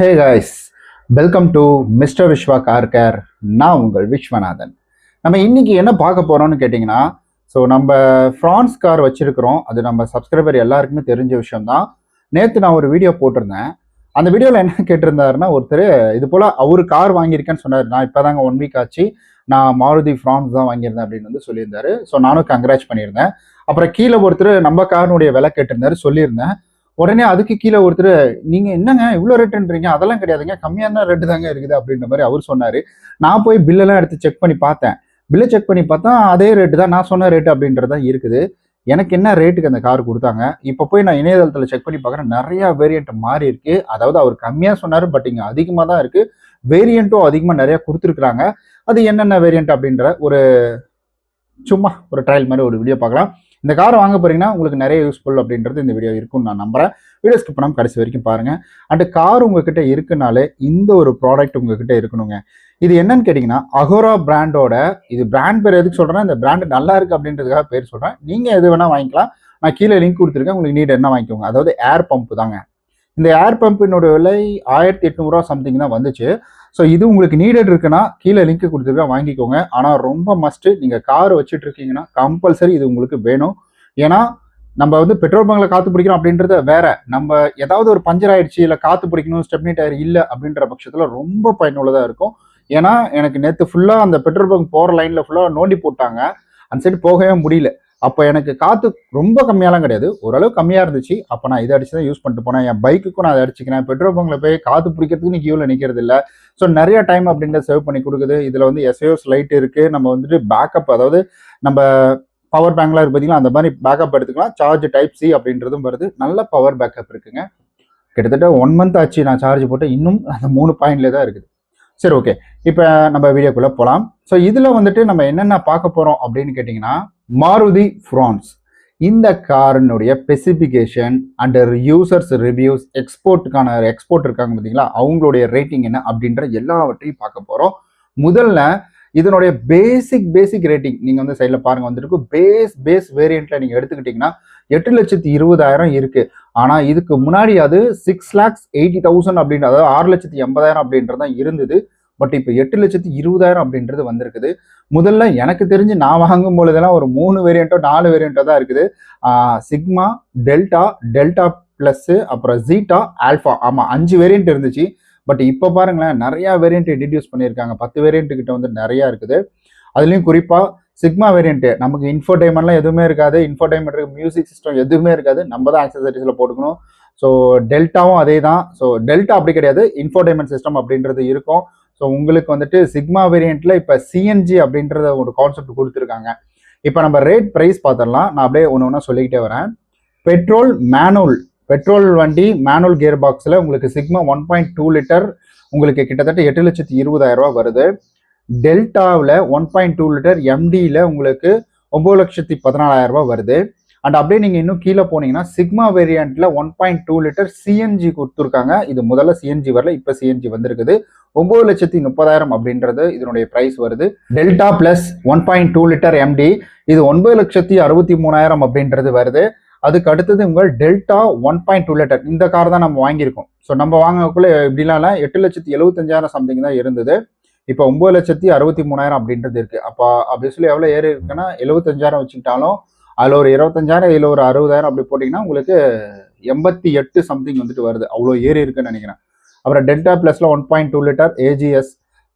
Hey guys welcome to mister Viswa car care நான் உங்கள் விஸ்வநாதன். நம்ம இன்னைக்கு என்ன பார்க்க போகிறோம்னு கேட்டிங்கன்னா ஸோ நம்ம ஃப்ரான்ஸ் கார் வச்சுருக்கிறோம். அது நம்ம சப்ஸ்கிரைபர் எல்லாருக்குமே தெரிஞ்ச விஷயம் தான் நேற்று நான் ஒரு வீடியோ போட்டிருந்தேன். அந்த வீடியோவில் என்ன கேட்டிருந்தாருன்னா ஒருத்தர் இது போல் அவர் கார் வாங்கியிருக்கேன்னு சொன்னார். நான் இப்போ தாங்க ஒன் வீக் ஆச்சு. நான் மாருதி ஃப்ரான்ஸ் தான் வாங்கியிருந்தேன் அப்படின்னு வந்து சொல்லியிருந்தாரு. ஸோ நானும் கங்க்ராச் பண்ணியிருந்தேன். அப்புறம் கீழே ஒருத்தர் நம்ம காரினுடைய விலை கேட்டிருந்தாரு சொல்லியிருந்தேன். உடனே அதுக்கு கீழே ஒருத்தர் நீங்க என்னங்க இவ்வளோ ரேட்டுன்றீங்க அதெல்லாம் கிடையாதுங்க. கம்மியான ரேட்டு தாங்க இருக்குது. அப்படின்ற மாதிரி அவர் சொன்னாரு. நான் போய் பில்லெல்லாம் எடுத்து செக் பண்ணி பார்த்தேன். பில்லை செக் பண்ணி பார்த்தா அதே ரேட்டு தான் நான் சொன்ன ரேட்டு அப்படின்றது தான் இருக்குது. எனக்கு என்ன ரேட்டுக்கு அந்த கார் கொடுத்தாங்க? இப்போ போய் நான் இணையதளத்தில் செக் பண்ணி பார்க்குறேன். நிறையா வேரியண்ட் மாறி இருக்கு. அதாவது அவர் கம்மியாக சொன்னார் பட் இங்கே அதிகமாக தான் இருக்கு. வேரியண்ட்டும் அதிகமாக நிறையா கொடுத்துருக்குறாங்க. அது என்னென்ன வேரியண்ட் அப்படின்ற ஒரு சும்மா ஒரு ட்ரையல் மாதிரி ஒரு வீடியோ பார்க்கலாம். இந்த கார் வாங்க போறீங்கன்னா உங்களுக்கு நிறைய யூஸ்ஃபுல் அப்படின்றது இந்த வீடியோ இருக்கும்னு நான் நம்புறேன். வீடியோ ஸ்கிப் பண்ணாமல் கடைசி வரைக்கும் பாருங்க. அண்ட் கார் உங்ககிட்ட இருக்குனாலே இந்த ஒரு ப்ராடக்ட் உங்ககிட்ட இருக்கணுங்க. இது என்னன்னு கேட்டிங்கன்னா அகோரா பிராண்டோட இது பிராண்ட் பேர் எதுக்கு சொல்றேன்னா இந்த பிராண்ட் நல்லா இருக்கு அப்படின்றதுக்காக பேர் சொல்றேன். நீங்க எது வேணா வாங்கிக்கலாம். நான் கீழே லிங்க் கொடுத்துருக்கேன். உங்களுக்கு நீட் என்ன வாங்கிக்கோங்க. அதாவது ஏர் பம்ப் தாங்க. இந்த ஏர் பம்பினோட விலை ஆயிரத்தி எட்நூறுவா சம்திங் தான் வந்துச்சு. ஸோ இது உங்களுக்கு நீடட் இருக்குன்னா கீழே லிங்க் கொடுத்துருக்கேன் வாங்கிக்கோங்க. ஆனால் ரொம்ப மஸ்ட்டு நீங்கள் கார் வச்சுட்டு இருக்கீங்கன்னா கம்பல்சரி இது உங்களுக்கு வேணும். ஏன்னா நம்ம வந்து பெட்ரோல் பங்கில் காத்து பிடிக்கணும் அப்படின்றத வேற. நம்ம ஏதாவது ஒரு பஞ்சர் ஆயிடுச்சு இல்லை காத்து பிடிக்கணும் ஸ்டெப்னி டயர் இல்லை அப்படின்ற பட்சத்தில் ரொம்ப பயனுள்ளதாக இருக்கும். ஏன்னா எனக்கு நேற்று ஃபுல்லாக அந்த பெட்ரோல் பங்க் போகிற லைனில் ஃபுல்லாக நோண்டி போட்டாங்க. அந்த சைடு போகவே முடியல. அப்போ எனக்கு காற்று ரொம்ப கம்மியாலாம் கிடையாது. ஓரளவு கம்மியாக இருந்துச்சு. அப்போ நான் இதை அடிச்சு தான் யூஸ் பண்ணிட்டு போனேன். என் பைக்குக்கும் நான் அதை அடிச்சுக்கிறேன். பெட்ரோல் பங்கில் போய் காற்று பிடிக்கிறதுக்கு நீ கியூவில் நிற்கிறது இல்லை. ஸோ நிறைய டைம் அப்படின்றத சேவ் பண்ணி கொடுக்குது. இதில் வந்து எஸ்ஏஎஸ் லைட் இருக்குது நம்ம வந்துட்டு பேக்கப் அதாவது நம்ம பவர் பேங்க்லாம் இருக்கு பார்த்தீங்களா அந்த மாதிரி பேக்கப் எடுத்துக்கலாம். சார்ஜ் டைப் சி அப்படின்றதும் வருது. நல்ல பவர் பேக்கப் இருக்குங்க. கிட்டத்தட்ட ஒன் மந்த் ஆச்சு நான் சார்ஜ் போட்டு. இன்னும் அந்த மூணு பாயிண்ட்ல தான் இருக்குது. சரி ஓகே இப்போ நம்ம வீடியோக்குள்ளே போகலாம் ஸோ இதில் வந்துட்டு நம்ம என்னென்ன பார்க்க போகிறோம் அப்படின்னு கேட்டிங்கன்னா மாருதி ஃப்ரான்ஸ். இந்த காரினுடைய ஸ்பெசிஃபிகேஷன் அண்ட் யூசர்ஸ் ரிவ்யூஸ் எக்ஸ்போர்ட்டுக்கான எக்ஸ்போர்ட் இருக்காங்க பார்த்தீங்களா? அவங்களுடைய ரேட்டிங் என்ன அப்படின்ற எல்லாவற்றையும் பார்க்க போகிறோம் முதல்ல இதனுடைய பேசிக் பேசிக் ரேட்டிங் நீங்கள் வந்து சைடில் பாருங்க வந்துருக்கு. பேஸ் பேஸ் வேரியண்ட்ல நீங்கள் எடுத்துக்கிட்டிங்கன்னா எட்டு லட்சத்தி இருபதாயிரம் இருக்கு. ஆனால் இதுக்கு முன்னாடி அது சிக்ஸ் லேக்ஸ் எயிட்டி தௌசண்ட் அப்படின்ற அதாவது ஆறு லட்சத்தி எண்பதாயிரம் அப்படின்றது தான் இருந்தது. பட் இப்போ எட்டு லட்சத்தி இருபதாயிரம் அப்படின்றது வந்திருக்குது. முதல்ல எனக்கு தெரிஞ்சு நான் வாங்கும் பொழுதெல்லாம் ஒரு மூணு வேரியண்ட்டோ நாலு வேரியண்ட்டோ தான் இருக்குது. சிக்மா டெல்டா டெல்டா ப்ளஸ்ஸு அப்புறம் ஜீட்டா ஆல்ஃபா ஆமாம் அஞ்சு வேரியண்ட் இருந்துச்சு. பட் இப்போ பாருங்களேன் நிறையா வேரியண்ட் இன்ட்ரடியூஸ் பண்ணியிருக்காங்க. பத்து வேரியண்ட் கிட்ட வந்து நிறையா இருக்குது. அதுலேயும் குறிப்பாக சிக்மா வேரியண்ட்டு நமக்கு இன்ஃபோடைமெண்ட்லாம் எதுவுமே இருக்காது. இன்ஃபோடைமெண்ட் இருக்குது மியூசிக் சிஸ்டம் எதுவுமே இருக்காது. நம்ம தான் ஆக்சசரிஸில் போட்டுக்கணும். ஸோ டெல்டாவும் அதே தான் ஸோ டெல்டா அப்படி கிடையாது. இன்ஃபோடைமெண்ட் சிஸ்டம் அப்படின்றது இருக்கும். ஸோ உங்களுக்கு வந்துட்டு சிக்மா வேரியண்ட்டில் இப்போ சிஎன்ஜி அப்படின்றத ஒரு கான்செப்ட் கொடுத்துருக்காங்க. இப்போ நம்ம ரேட் ப்ரைஸ் பார்த்துடலாம். நான் அப்படியே ஒன்று ஒன்றா சொல்லிக்கிட்டே வரேன். பெட்ரோல் மேனுவல் பெட்ரோல் வண்டி மேனுவல் கியர் பாக்ஸில் உங்களுக்கு Sigma one point two litre உங்களுக்கு கிட்டத்தட்ட எட்டு லட்சத்தி இருபதாயிரரூவா வருது. டெல்டாவில் ஒன் பாயிண்ட் டூ லிட்டர் எம்டியில் உங்களுக்கு ஒம்பது லட்சத்தி பதினாலாயிரரூபா வருது. அண்ட் அப்படியே நீங்கள் இன்னும் கீழே போனீங்கன்னா Sigma வேரியண்ட்டில் one point two litre CNG கொடுத்துருக்காங்க. இது முதல்ல சிஎன்ஜி வரல இப்போ சிஎன்ஜி வந்திருக்குது. ஒம்பது லட்சத்தி முப்பதாயிரம் அப்படின்றது இதனுடைய ப்ரைஸ் வருது. Delta plus one point two litre MT இது ஒன்பது லட்சத்தி அறுபத்தி மூணாயிரம் அப்படின்றது வருது. அதுக்கு அடுத்தது உங்கள் Delta one point two litre இந்த கார் தான் நம்ம வாங்கியிருக்கோம். ஸோ நம்ம வாங்கக்குள்ள இப்படிலாம் இல்லை எட்டு லட்சத்தி எழுபத்தஞ்சாயிரம் சம்திங் தான் இருந்தது. இப்போ ஒன்பது லட்சத்தி அறுபத்தி மூணாயிரம் அப்படின்றது இருக்கு. அப்போ அப்படி சொல்லி எவ்வளோ ஏறி இருக்குன்னா எழுபத்தஞ்சாயிரம் வச்சுக்கிட்டாலும் அதில் ஒரு இருபத்தஞ்சாயிரம் இதில் ஒரு அறுபதாயிரம் அப்படி போட்டிங்கன்னா உங்களுக்கு எண்பத்தி எட்டு சம்திங் வந்துட்டு வருது. அவ்வளோ ஏறி இருக்குன்னு நினைக்கிறேன். அப்புறம் டெல்டா ப்ளஸில் one point two litre AGS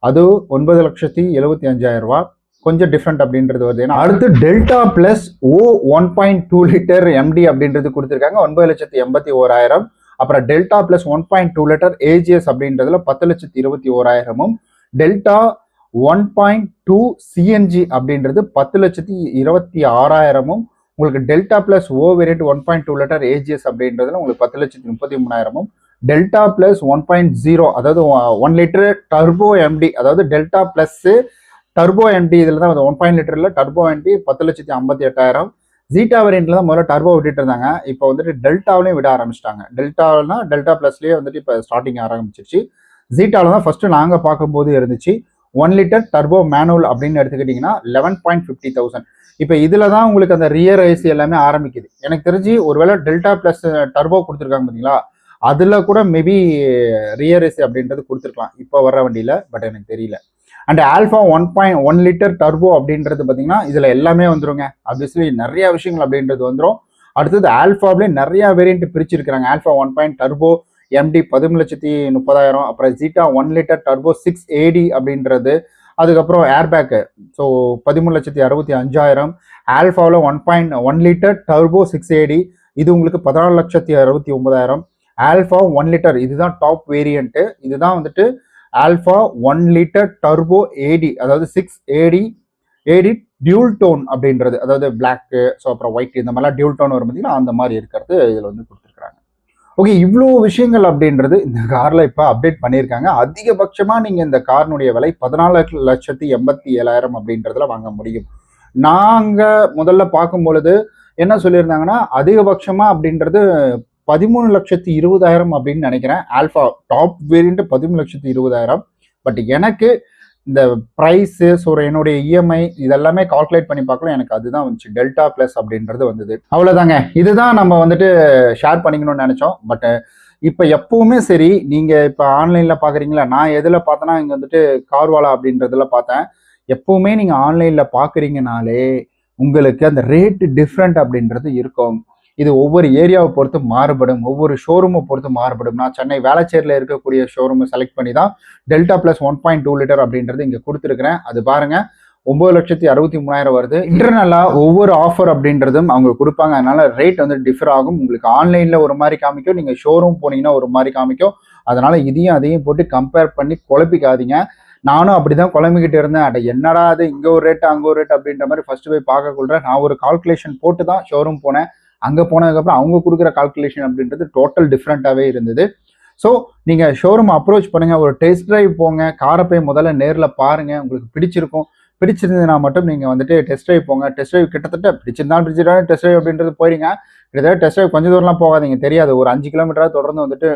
அது ஒன்பது லட்சத்தி எழுபத்தி அஞ்சாயிரம் ரூபா கொஞ்சம் டிஃப்ரெண்ட் அப்படின்றது வருது. ஏன்னா அடுத்து Delta plus O one point two litre MT அப்படின்றது கொடுத்துருக்காங்க. ஒன்பது லட்சத்தி எண்பத்தி ஓராயிரம். அப்புறம் Delta plus one point two litre AGS அப்படின்றதுல பத்து லட்சத்தி இருபத்தி ஓராயிரமும். Delta one point two CNG அப்படின்றது பத்து லட்சத்தி இருபத்தி ஆறாயிரமும். உங்களுக்கு Delta plus O variant one point two litre AGS அப்படின்றதுல உங்களுக்கு பத்து லட்சத்தி முப்பத்தி மூணாயிரமும் Delta plus one point zero அதாவது ஒன் லிட்டர் டர்போ எம்டி அதாவது டெல்டா பிளஸ் டர்போ எம்டி இதில் தான் ஒன் பாயிண்ட் லிட்டரில் டர்போ எம்டி பத்து லட்சத்தி ஐம்பத்தி எட்டாயிரம். ஜீட்டா வேரியண்ட்ல தான் முதல்ல டர்போ விட்டுட்டு இருந்தாங்க. இப்போ வந்துட்டு டெல்டாவிலையும் விட ஆரம்பிச்சிட்டாங்க. டெல்டாவில்னா டெல்டா பிளஸ்லேயே வந்துட்டு இப்போ ஸ்டார்டிங் ஆரம்பிச்சிருச்சு. ஜீட்டாவில் தான் ஃபர்ஸ்ட் நாங்கள் பார்க்கும்போது இருந்துச்சு. ஒன் லிட்டர் டர்போ மேனுவல் அப்படின்னு எடுத்துக்கிட்டிங்கன்னா லெவன் பாயிண்ட் ஃபிஃப்டி தௌசண்ட் இப்போ இதில் தான் உங்களுக்கு அந்த ரியர் ஐசி எல்லாமே ஆரம்பிக்குது. எனக்கு தெரிஞ்சு ஒருவேளை டெல்டா ப்ளஸ் டர்போ கொடுத்துருக்காங்க பார்த்தீங்களா அதில் கூட மேபி ரியர் ஏசி அப்படின்றது கொடுத்துருக்கலாம். இப்போ வர வண்டியில் பட் எனக்கு தெரியல. And Alpha one point one litre turbo அப்படின்றது பார்த்தீங்கன்னா இதில் எல்லாமே வந்துருங்க. ஆப்வியஸ்லி நிறையா விஷயங்கள் அப்படின்றது வந்துடும் அடுத்தது ஆல்ஃபாவிலே நிறையா variant பிரிச்சிருக்கிறாங்க. Alpha one point turbo MT பதிமூணு லட்சத்தி முப்பதாயிரம் அப்புறம் Zeta one litre turbo six AT அப்படின்றது அதுக்கப்புறம் ஏர்பேக்கு ஸோ பதிமூணு லட்சத்தி அறுபத்தி அஞ்சாயிரம். ஆல்ஃபாவில் one point one litre turbo six AT இது உங்களுக்கு பதினாலு லட்சத்தி அறுபத்தி ஒன்பதாயிரம். ஆல்ஃபா ஒன் லிட்டர் இதுதான் டாப் வேரியண்ட்டு இதுதான் வந்துட்டு Alpha one litre turbo AT அதாவது six AT AT dual tone அப்படின்றது. அதாவது பிளாக்கு ஸோ அப்புறம் ஒயிட் இந்த மாதிரிலாம் டியூல் டோன் வரும் பார்த்தீங்கன்னா அந்த மாதிரி இருக்கிறது இதில் வந்து கொடுத்துருக்குறாங்க ஓகே இவ்வளோ விஷயங்கள் அப்படின்றது இந்த காரில் இப்போ அப்டேட் பண்ணியிருக்காங்க. அதிகபட்சமாக நீங்கள் இந்த காரினுடைய விலை பதினாலு லட்சத்தி எண்பத்தி ஏழாயிரம் அப்படின்றதுல வாங்க முடியும். நாங்கள் முதல்ல பார்க்கும் பொழுது என்ன சொல்லியிருந்தாங்கன்னா அதிகபட்சமாக அப்படின்றது பதிமூணு லட்சத்தி இருபதாயிரம் அப்படின்னு நினைக்கிறேன். ஆல்ஃபா டாப் வேரியண்ட் பதிமூணு லட்சத்தி இருபதாயிரம். பட் எனக்கு இந்த ப்ரைஸு ஸோ என்னுடைய இஎம்ஐ இதெல்லாமே கால்குலேட் பண்ணி பார்க்கலாம் எனக்கு அதுதான் வந்துச்சு. டெல்டா ப்ளஸ் அப்படின்றது வந்தது. அவ்வளோதாங்க இதுதான் நம்ம வந்துட்டு ஷேர் பண்ணிக்கணும்னு நினச்சோம். பட் இப்போ எப்பவுமே சரி நீங்கள் இப்போ ஆன்லைனில் பார்க்குறீங்களா? நான் எதில் பார்த்தேன்னா இங்கே வந்துட்டு கார்வாலா அப்படின்றதுல பார்த்தேன். எப்பவுமே நீங்கள் ஆன்லைனில் பார்க்குறீங்கனாலே உங்களுக்கு அந்த ரேட்டு டிஃப்ரெண்ட் அப்படின்றது இருக்கும். இது ஒவ்வொரு ஏரியாவை பொறுத்து மாறுபடும். ஒவ்வொரு ஷோரூமை பொறுத்து மாறுபடும். நான் சென்னை வேளச்சேரியில் இருக்கக்கூடிய ஷோரூமை செலக்ட் பண்ணி தான் Delta plus one point two litre அப்படின்றது இங்கே கொடுத்துருக்குறேன். அது பாருங்க. ஒம்பது லட்சத்தி அறுபத்தி மூணாயிரம் வருது. இன்டர்னலாக ஒவ்வொரு ஆஃபர் அப்படின்றதும் அவங்க கொடுப்பாங்க. அதனால ரேட் வந்து டிஃபர் ஆகும். உங்களுக்கு ஆன்லைனில் ஒரு மாதிரி காமிக்கும். நீங்கள் ஷோரூம் போனீங்கன்னா ஒரு மாதிரி காமிக்கும். அதனால இதையும் அதையும் போட்டு கம்பேர் பண்ணி குழப்பிக்காதீங்க. நானும் அப்படி தான் குழம்பிக்கிட்டு இருந்தேன். அட என்னடா அது இங்கே ஒரு ரேட் அங்கே ஒரு ரேட் அப்படின்ற மாதிரி ஃபர்ஸ்ட் போய் பார்க்க நான் ஒரு கால்குலேஷன் போட்டு தான் ஷோரூம் போனேன். அங்கே போனதுக்கப்புறம் அவங்க கொடுக்குற கால்குலேஷன் அப்படின்றது டோட்டல் டிஃப்ரெண்ட்டாகவே இருந்தது. ஸோ நீங்கள் ஷோரூம் அப்ரோச் பண்ணுங்கள் ஒரு டெஸ்ட் ட்ரைவ் போங்க காரை போய் முதல்ல நேரில் பாருங்கள் உங்களுக்கு பிடிச்சிருக்கும். பிடிச்சிருந்ததுனா மட்டும் நீங்கள் வந்துட்டு டெஸ்ட் ட்ரைவ் போங்க. டெஸ்ட் ட்ரைவ் கிட்டத்தட்ட பிடிச்சிருந்தாலும் பிடிச்சிருந்தாலும் டெஸ்ட் ட்ரைவ் அப்படின்றது போயிடுங்க. கிட்டத்தட்ட டெஸ்ட் ட்ரைவ் கொஞ்சம் தூரம்லாம் போகாதீங்க தெரியாது. ஒரு அஞ்சு கிலோமீட்டராக தொடர்ந்து வந்துட்டு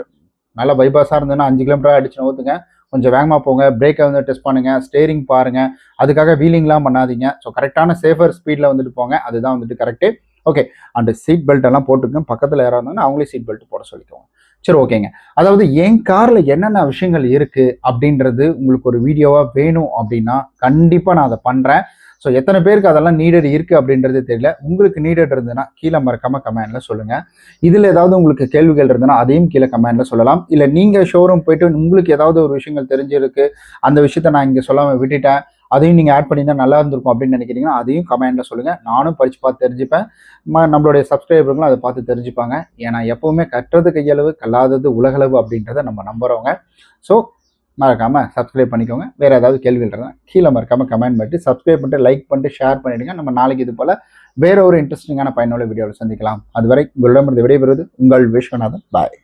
நல்லா பைபாஸாக இருந்ததுன்னா அஞ்சு கிலோமீட்டராக அடிச்சு ஊற்றுங்க கொஞ்சம் வேகமாக போங்க பிரேக்கை வந்து டெஸ்ட் பண்ணுங்கள் ஸ்டேரிங் பாருங்கள் அதுக்காக வீலிங்லாம் பண்ணாதீங்க. ஸோ கரெக்டான சேஃபர் ஸ்பீடில் வந்துட்டு போங்க. அதுதான் வந்துட்டு கரெக்டு ஓகே அந்த சீட் பெல்ட் எல்லாம் போட்டுக்கோங்க. பக்கத்தில் யாராக இருந்தாலும் அவங்களே சீட் பெல்ட் போட சொல்லிக்கோங்க. சரி ஓகேங்க அதாவது என் காரில் என்னென்ன விஷயங்கள் இருக்குது அப்படின்றது உங்களுக்கு ஒரு வீடியோவாக வேணும் அப்படின்னா கண்டிப்பாக நான் அதை பண்ணுறேன் ஸோ எத்தனை பேருக்கு அதெல்லாம் நீடட் இருக்குது அப்படின்றது தெரியல. உங்களுக்கு நீடட் இருந்ததுன்னா கீழே மறக்காம கமெண்ட்ல சொல்லுங்கள் இதில் ஏதாவது உங்களுக்கு கேள்விகள் இருந்ததுன்னா அதையும் கீழே கமெண்ட்ல சொல்லலாம். இல்லை நீங்கள் ஷோரூம் போயிட்டு உங்களுக்கு ஏதாவது ஒரு விஷயங்கள் தெரிஞ்சிருக்கு. அந்த விஷயத்த நான் இங்கே சொல்லாமல் விட்டுட்டேன். அதையும் நீங்கள் ஆட் பண்ணியிருந்தால் நல்லா இருந்திருக்கும் அப்படின்னு நினைக்கிறீங்கன்னா அதையும் கமெண்டில் சொல்லுங்கள் நானும் படித்து பார்த்து தெரிஞ்சுப்பேன். ம- நம்மளுடைய சப்ஸ்கிரைபர்களும் அதை பார்த்து தெரிஞ்சுப்பாங்க. ஏன்னா எப்போவுமே கற்றது கையளவு கல்லாதது உலகளவு அப்படின்றத நம்ம நம்புகிறவங்க ஸோ மறக்காம சப்ஸ்கிரைப் பண்ணிக்கோங்க. வேறு ஏதாவது கேள்விகள் இருந்தால் கீழே மறக்காம கமெண்ட் பண்ணிட்டு சப்ஸ்கிரைப் பண்ணிட்டு லைக் பண்ணிட்டு ஷேர் பண்ணிடுங்க. நம்ம நாளைக்கு இது போல் வேற ஒரு இன்ட்ரெஸ்டிங்கான பயனுள்ள வீடியோவில் சந்திக்கலாம். அதுவரை உங்களிடமிருந்து விடைபெறுவது உங்கள் விஸ்வநாதன். பாய்